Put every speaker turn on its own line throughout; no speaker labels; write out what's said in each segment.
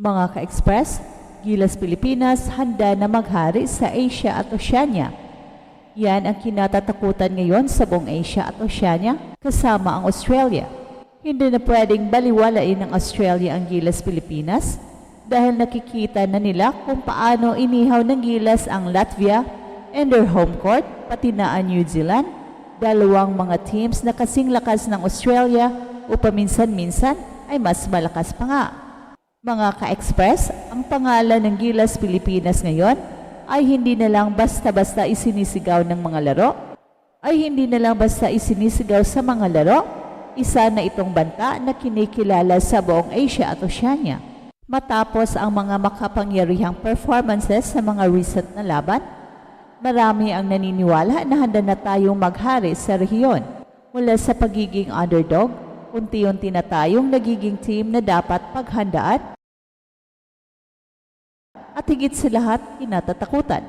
Mga ka-express, Gilas Pilipinas handa na maghari sa Asia at Oceania. Yan ang kinatatakutan ngayon sa buong Asia at Oceania kasama ang Australia. Hindi na pwedeng baliwalain ng Australia ang Gilas Pilipinas dahil nakikita na nila kung paano inihaw ng Gilas ang Latvia and their home court pati na ang New Zealand, dalawang mga teams na kasing lakas ng Australia o paminsan-minsan ay mas malakas pa nga. Mga ka-express, ang pangalan ng Gilas Pilipinas ngayon ay hindi na lang basta-basta isinisigaw ng mga laro, ay hindi na lang basta isinisigaw sa mga laro, isa na itong banta na kinikilala sa buong Asia at Oceania. Matapos ang mga makapangyarihang performances sa mga recent na laban, marami ang naniniwala na handa na tayong maghari sa rehiyon. Mula sa pagiging underdog, unti-unti na tayong nagiging team na dapat paghandaan at higit sa lahat, kinatatakutan.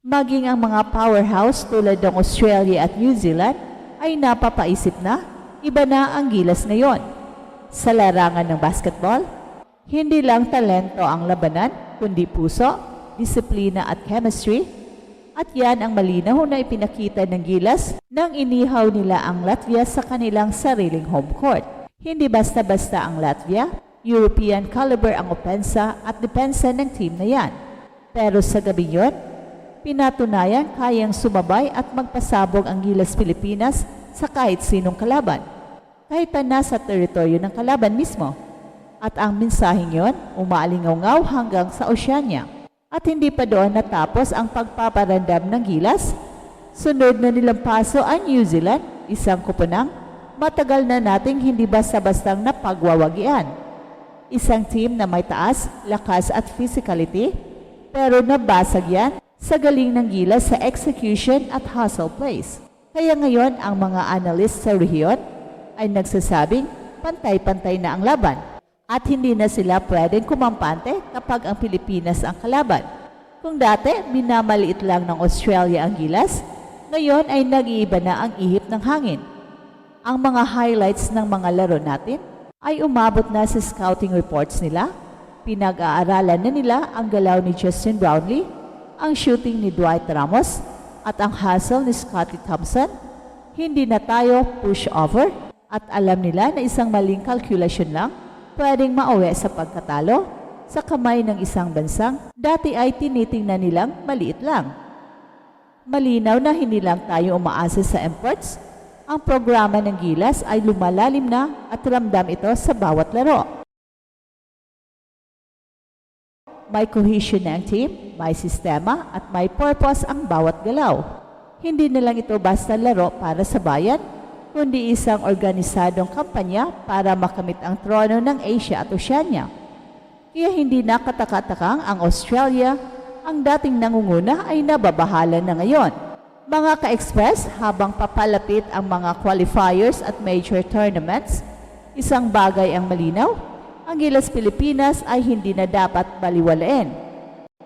Maging ang mga powerhouse tulad ng Australia at New Zealand ay napapaisip na iba na ang gilas ngayon. Sa larangan ng basketball, hindi lang talento ang labanan, kundi puso, disiplina at chemistry. At yan ang malinaw na ipinakita ng gilas nang inihaw nila ang Latvia sa kanilang sariling home court. Hindi basta-basta ang Latvia, European caliber ang opensa at depensa ng team na yan. Pero sa gabi yon, pinatunayan kayang sumabay at magpasabog ang Gilas Pilipinas sa kahit sinong kalaban, kahit na nasa teritoryo ng kalaban mismo. At ang mensaheng yon, umaalingaw hanggang sa Oceania. At hindi pa doon natapos ang pagpaparandam ng Gilas. Sunod na nilang paso ang New Zealand, isang kupunang matagal na nating hindi basta-bastang napagwawagian. Isang team na may taas, lakas at physicality, pero nabasag yan sa galing ng Gilas sa execution at hustle plays. Kaya ngayon ang mga analyst sa rehiyon ay nagsasabing pantay-pantay na ang laban at hindi na sila pwedeng kumampante kapag ang Pilipinas ang kalaban. Kung dati minamaliit lang ng Australia ang Gilas, ngayon ay nag-iiba na ang ihip ng hangin. Ang mga highlights ng mga laro natin ay umabot na sa scouting reports nila. Pinag-aaralan na nila ang galaw ni Justin Brownlee, ang shooting ni Dwight Ramos, at ang hustle ni Scottie Thompson. Hindi na tayo push over at alam nila na isang maling kalkulasyon lang pwedeng mauwi sa pagkatalo sa kamay ng isang bansang dati ay tinitingnan nilang maliit lang. Malinaw na hindi lang tayo umaasa sa imports, ang programa ng Gilas ay lumalalim na at ramdam ito sa bawat laro. May cohesion ang team, may sistema at may purpose ang bawat galaw. Hindi na lang ito basta laro para sa bayan, kundi isang organisadong kampanya para makamit ang trono ng Asia at Oceania. Kaya hindi nakatakatakang ang Australia, ang dating nangunguna ay nababahala na ngayon. Mga ka-express, habang papalapit ang mga qualifiers at major tournaments, isang bagay ang malinaw, ang Gilas Pilipinas ay hindi na dapat baliwalain.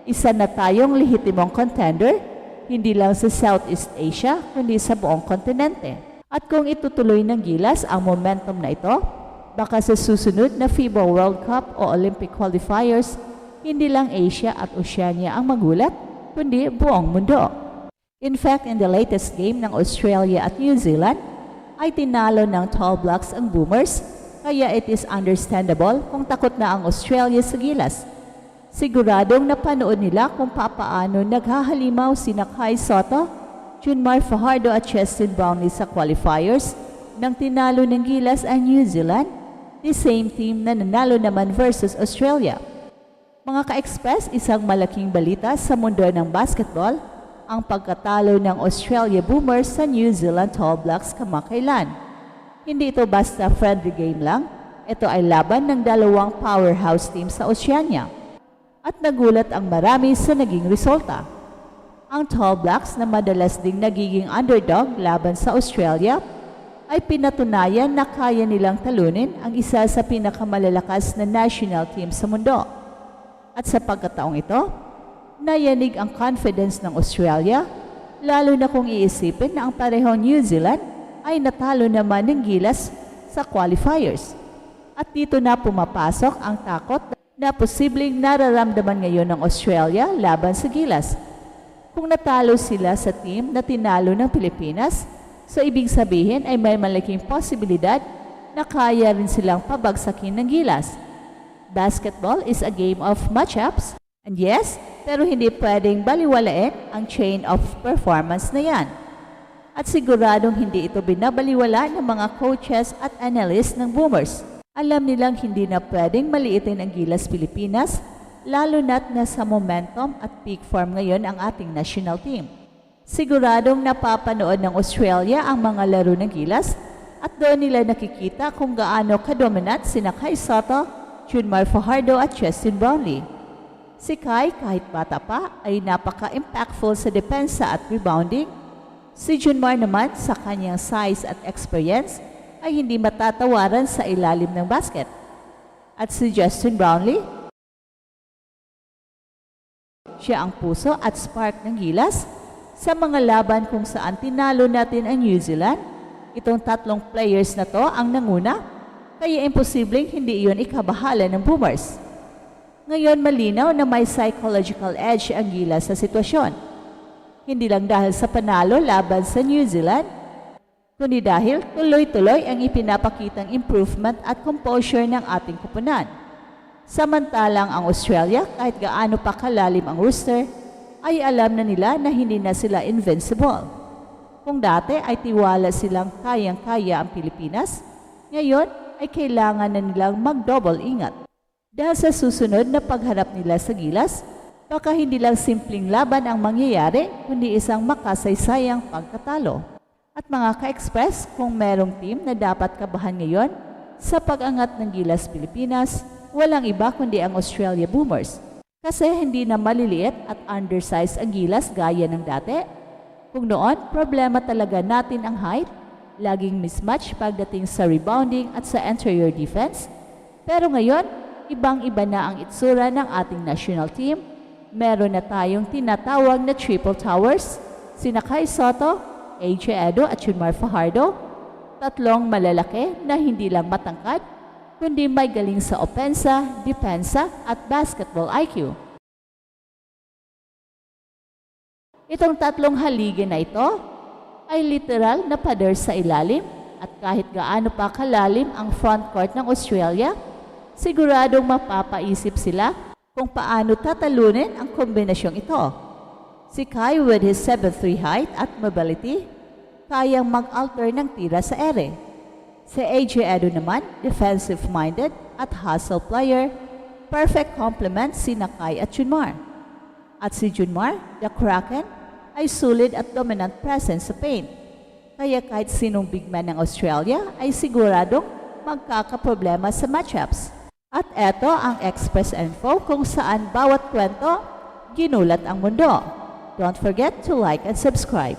Isa na tayong lehitimong contender, hindi lang sa Southeast Asia, kundi sa buong kontinente. At kung itutuloy ng Gilas ang momentum na ito, baka sa susunod na FIBA World Cup o Olympic qualifiers, hindi lang Asia at Oceania ang magulat, kundi buong mundo. In fact, in the latest game ng Australia at New Zealand, ay tinalo ng tall blocks ang Boomers, kaya it is understandable kung takot na ang Australia sa gilas. Siguradong napanood nila kung papaano naghahalimaw sina Kai Soto, Junmar Fajardo at Justin Brownlee sa qualifiers nang tinalo ng gilas ang New Zealand, the same team na nanalo naman versus Australia. Mga ka-express, isang malaking balita sa mundo ng basketball, ang pagkatalo ng Australia Boomers sa New Zealand Tall Blacks kamakailan. Hindi ito basta friendly game lang, ito ay laban ng dalawang powerhouse team sa Oceania. At nagulat ang marami sa naging resulta. Ang Tall Blacks na madalas ding nagiging underdog laban sa Australia ay pinatunayan na kaya nilang talunin ang isa sa pinakamalalakas na national team sa mundo. At sa pagkataong ito, nayanig ang confidence ng Australia, lalo na kung iisipin na ang parehong New Zealand ay natalo naman ng gilas sa qualifiers. At dito na pumapasok ang takot na posibleng nararamdaman ngayon ng Australia laban sa Gilas. Kung natalo sila sa team na tinalo ng Pilipinas, so ibig sabihin ay may malaking posibilidad na kaya rin silang pabagsakin ng Gilas. Basketball is a game of matchups, and yes, pero hindi pwedeng baliwalain ang chain of performance na yan. At siguradong hindi ito binabaliwala ng mga coaches at analysts ng Boomers. Alam nilang hindi na pwedeng maliitin ang Gilas Pilipinas, lalo na't nasa momentum at peak form ngayon ang ating national team. Siguradong napapanood ng Australia ang mga laro ng Gilas at doon nila nakikita kung gaano kadominant sina Kai Soto, Junmar Fajardo at Justin Brownlee. Si Kai kahit bata pa ay napaka-impactful sa depensa at rebounding Si Junmar naman sa kanyang size at experience ay hindi matatawaran sa ilalim ng basket. At si Justin Brownlee, siya ang puso at spark ng gilas sa mga laban kung saan tinalo natin ang New Zealand. Itong tatlong players na to ang nanguna, kaya imposibleng hindi iyon ikabahala ng Boomers. Ngayon malinaw na may psychological edge ang gilas sa sitwasyon hindi lang dahil sa panalo laban sa New Zealand, kundi dahil tuloy-tuloy ang ipinapakitang improvement at composure ng ating kupunan. Samantalang ang Australia, kahit gaano pa kalalim ang rooster, ay alam na nila na hindi na sila invincible. Kung dati ay tiwala silang kayang-kaya ang Pilipinas, ngayon ay kailangan na nilang mag-double ingat. Dahil sa susunod na pagharap nila sa gilas, Baka hindi lang simpleng laban ang mangyayari, kundi isang makasaysayang pagkatalo. At mga ka-express, kung merong team na dapat kabahan ngayon sa pag-angat ng Gilas Pilipinas, walang iba kundi ang Australia Boomers. Kasi hindi na maliliit at undersized ang Gilas gaya ng dati. Kung noon, problema talaga natin ang height, laging mismatch pagdating sa rebounding at sa interior defense. Pero ngayon, ibang-iba na ang itsura ng ating national team meron na tayong tinatawag na triple towers, sina Kai Soto, AJ Edo at Junmar Fajardo, tatlong malalaki na hindi lang matangkad, kundi may galing sa opensa, depensa at basketball IQ. Itong tatlong haligi na ito ay literal na pader sa ilalim at kahit gaano pa kalalim ang front court ng Australia, siguradong mapapaisip sila kung paano tatalunin ang kombinasyong ito. Si Kai with his 7'3 height at mobility, kayang mag-alter ng tira sa ere. Si AJ Edo naman, defensive-minded at hustle player, perfect complement si Nakai at Junmar. At si Junmar, the Kraken, ay sulit at dominant presence sa paint. Kaya kahit sinong big man ng Australia ay siguradong magkakaproblema sa matchups. At eto ang Express Info kung saan bawat kwento ginulat ang mundo. Don't forget to like and subscribe.